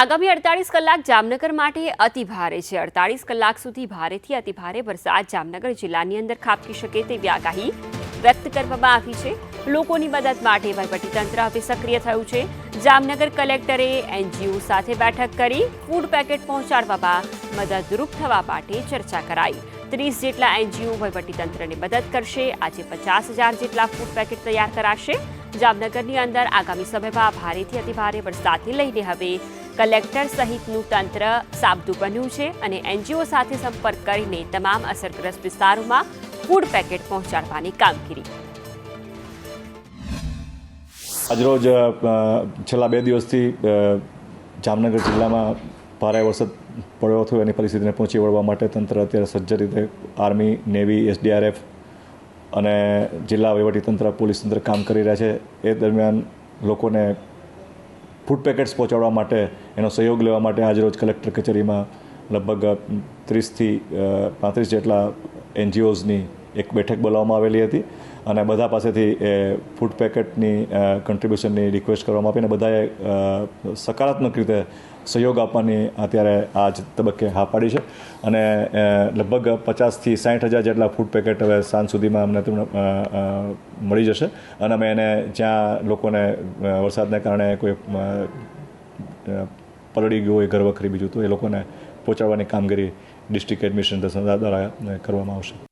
આગામી અડતાલીસ કલાક જામનગર માટે અતિ ભારે છે. અડતાલીસ કલાક સુધી ભારેથી અતિ ભારે વરસાદ જામનગર જિલ્લાની અંદર ખાબકી શકે તેવી આગાહી વ્યક્ત કરવામાં આવી છે. લોકોની મદદ માટે વહીવટીતંત્ર હવે સક્રિય થયું છે. જામનગર કલેક્ટરે એનજીઓ સાથે બેઠક કરી ફૂડ પેકેટ પહોંચાડવામાં મદદરૂપ થવા માટે ચર્ચા કરાઈ. ત્રીસ જેટલા એનજીઓ વહીવટીતંત્રને મદદ કરશે. આજે પચાસ હજાર જેટલા ફૂડ પેકેટ તૈયાર કરાશે. જામનગરની અંદર આગામી સમયમાં ભારેથી અતિભારે વરસાદને લઈને હવે કલેક્ટર સહિતનું તંત્ર સાબદું બન્યું છે અને એનજીઓ સાથે સંપર્ક કરીને તમામ અસરગ્રસ્ત વિસ્તારોમાં ફૂડ પેકેટ પહોંચાડવાની કામગીરી. આજરોજ છેલ્લા બે દિવસથી જામનગર જિલ્લામાં ભારે વરસાદ પડ્યો હતો. એની પરિસ્થિતિને પહોંચી વળવા માટે તંત્ર અત્યારે સજ્જ રીતે આર્મી, નેવી, એસડીઆરએફ અને જિલ્લા વહીવટીતંત્ર પોલીસ તંત્ર કામ કરી રહ્યા છે. એ દરમિયાન લોકોને ફૂડ પેકેટ્સ પહોંચાડવા માટે, એનો સહયોગ લેવા માટે આજરોજ કલેક્ટર કચેરીમાં લગભગ ત્રીસથી પાંત્રીસ જેટલા એનજીઓઝની એક બેઠક બોલાવવામાં આવેલી હતી અને બધા પાસેથી એ ફૂડ પેકેટની કન્ટ્રીબ્યુશનની રિક્વેસ્ટ કરવામાં આપીને બધાએ સકારાત્મક રીતે સહયોગ આપવાની અત્યારે આ જ તબક્કે હા પાડી છે. અને લગભગ પચાસથી સાઠ હજાર જેટલા ફૂડ પેકેટ હવે સાંજ સુધીમાં અમને તેમને મળી જશે. અને અમે એને જ્યાં લોકોને વરસાદને કારણે કોઈ પલળી ગયું હોય, ઘર વખરી બીજું, તો એ લોકોને પહોંચાડવાની કામગીરી ડિસ્ટ્રિક્ટ એડમિશન દ્વારા કરવામાં આવશે.